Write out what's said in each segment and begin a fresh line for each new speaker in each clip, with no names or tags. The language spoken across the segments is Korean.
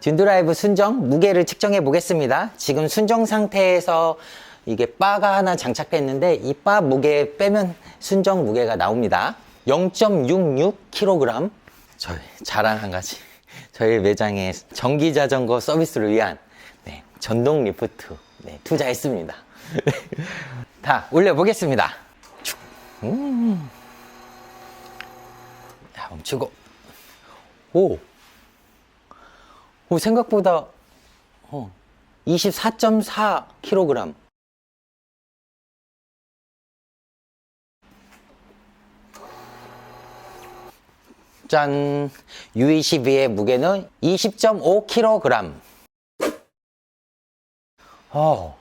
딘드라이브 순정 무게를 측정해 보겠습니다. 지금 순정 상태에서 이게 바가 하나 장착됐는데 이 바 무게 빼면 순정 무게가 나옵니다. 0.66kg. 저희 자랑 한 가지. 저희 매장에 전기 자전거 서비스를 위한 네, 전동 리프트 네, 투자했습니다. 다 올려보겠습니다. 축. 음. 자, 멈추고. 오. 오, 생각보다 어, 24.4kg. 짠! U22의 무게는 20.5kg. 어,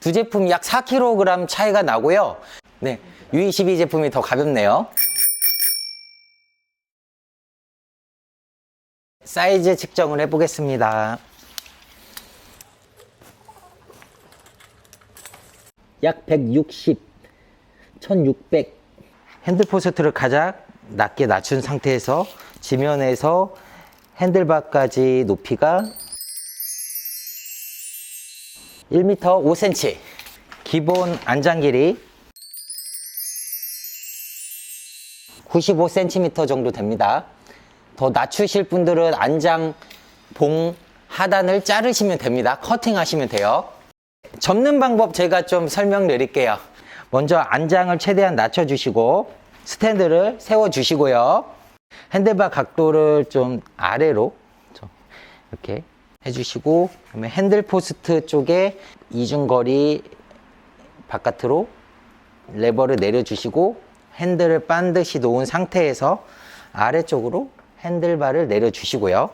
두 제품 약 4kg 차이가 나고요. 네, U22 제품이 더 가볍네요. 사이즈 측정을 해보겠습니다. 약 160, 1600. 핸들 포스트를 가장 낮게 낮춘 상태에서 지면에서 핸들바까지 높이가 1m 5cm. 기본 안장 길이 95cm 정도 됩니다. 더 낮추실 분들은 안장 봉 하단을 자르시면 됩니다. 커팅 하시면 돼요. 접는 방법 제가 좀 설명드릴게요. 먼저 안장을 최대한 낮춰주시고 스탠드를 세워주시고요. 핸들바 각도를 좀 아래로 좀 이렇게 해주시고 그다음에 핸들 포스트 쪽에 이중거리 바깥으로 레버를 내려주시고 핸들을 반드시 놓은 상태에서 아래쪽으로 핸들바를 내려주시고요.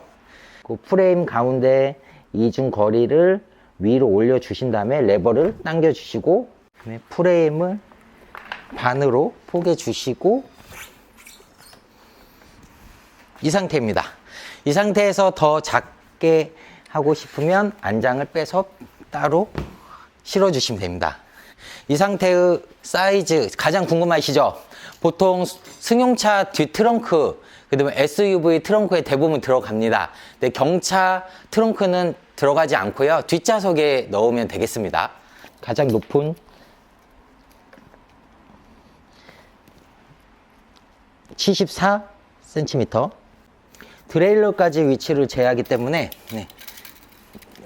그 프레임 가운데 이중 거리를 위로 올려주신 다음에 레버를 당겨주시고 프레임을 반으로 포개 주시고 이 상태입니다. 이 상태에서 더 작게 하고 싶으면 안장을 빼서 따로 실어 주시면 됩니다. 이 상태의 사이즈 가장 궁금하시죠? 보통 승용차 뒤 트렁크, 그다음에 SUV 트렁크에 대부분 들어갑니다. 근데 경차 트렁크는 들어가지 않고요. 뒷좌석에 넣으면 되겠습니다. 가장 높은 74cm. 드레일러까지 위치를 제하기 때문에 네.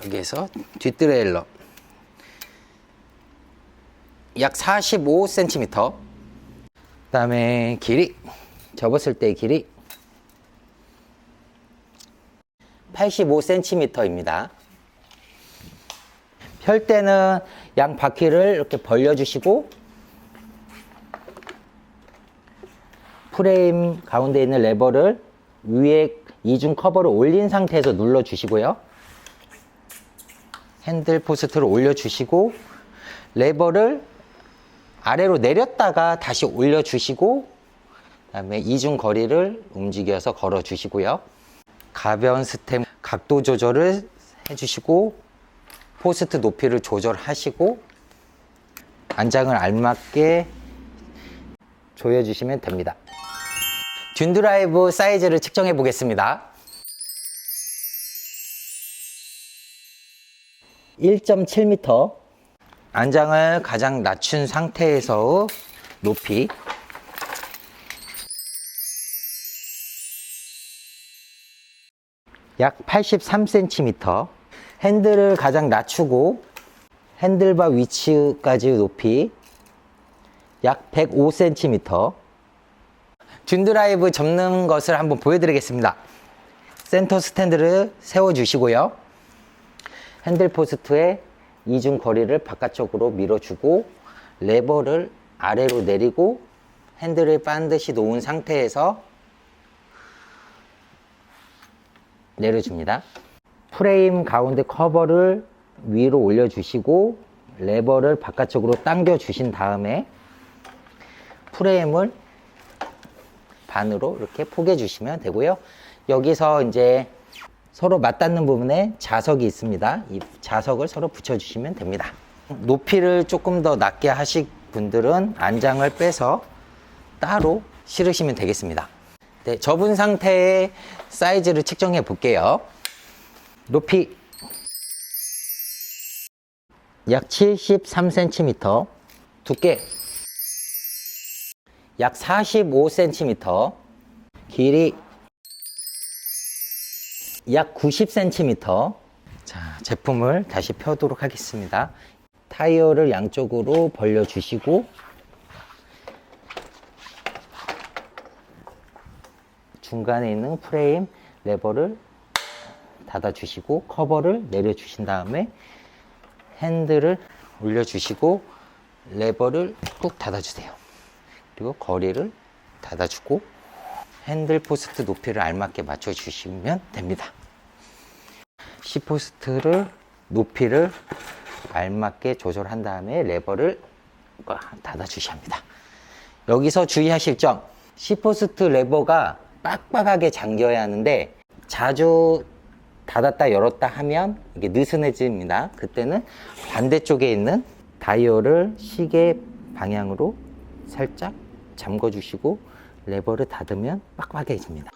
여기에서 뒷드레일러 약 45cm. 그 다음에 길이 접었을 때 길이 85cm입니다. 펼 때는 양 바퀴를 이렇게 벌려주시고 프레임 가운데 있는 레버를 위에 이중 커버를 올린 상태에서 눌러주시고요. 핸들 포스트를 올려주시고 레버를 아래로 내렸다가 다시 올려주시고 그다음에 이중 거리를 움직여서 걸어주시고요. 가벼운 스템 각도 조절을 해주시고 포스트 높이를 조절하시고 안장을 알맞게 조여주시면 됩니다. 듄드라이브 사이즈를 측정해 보겠습니다. 1.7m 안장을 가장 낮춘 상태에서 높이 약 83cm 핸들을 가장 낮추고 핸들바 위치까지 높이 약 105cm 듄드라이브 접는 것을 한번 보여드리겠습니다. 센터 스탠드를 세워주시고요. 핸들 포스트에 이중 거리를 바깥쪽으로 밀어주고 레버를 아래로 내리고 핸들을 반드시 놓은 상태에서 내려줍니다. 프레임 가운데 커버를 위로 올려주시고 레버를 바깥쪽으로 당겨 주신 다음에 프레임을 반으로 이렇게 포개 주시면 되고요. 여기서 이제 서로 맞닿는 부분에 자석이 있습니다. 이 자석을 서로 붙여 주시면 됩니다. 높이를 조금 더 낮게 하실 분들은 안장을 빼서 따로 실으시면 되겠습니다. 네, 접은 상태의 사이즈를 측정해 볼게요. 높이 약 73cm, 두께 약 45cm, 길이 약 90cm. 자, 제품을 다시 펴도록 하겠습니다. 타이어를 양쪽으로 벌려주시고, 중간에 있는 프레임 레버를 닫아주시고, 커버를 내려주신 다음에 핸들을 올려주시고, 레버를 꾹 닫아주세요. 그리고 거리를 닫아주고, 핸들 포스트 높이를 알맞게 맞춰주시면 됩니다. C 포스트를 높이를 알맞게 조절한 다음에 레버를 꽉 닫아주셔야 합니다. 여기서 주의하실 점, C 포스트 레버가 빡빡하게 잠겨야 하는데 자주 닫았다 열었다 하면 이게 느슨해집니다. 그때는 반대쪽에 있는 다이얼을 시계 방향으로 살짝 잠궈 주시고 레버를 닫으면 빡빡해집니다.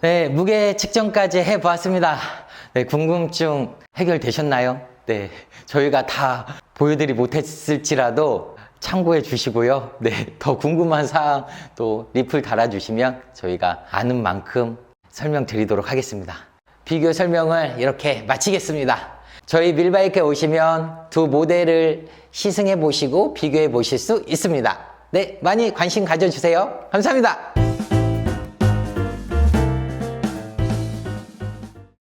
네, 무게 측정까지 해보았습니다. 네, 궁금증 해결되셨나요? 네, 저희가 다 보여드리 못했을지라도 참고해 주시고요. 네, 더 궁금한 사항 또 리플 달아주시면 저희가 아는 만큼 설명드리도록 하겠습니다. 비교 설명을 이렇게 마치겠습니다. 저희 밀바이크에 오시면 두 모델을 시승해 보시고 비교해 보실 수 있습니다. 네, 많이 관심 가져주세요. 감사합니다.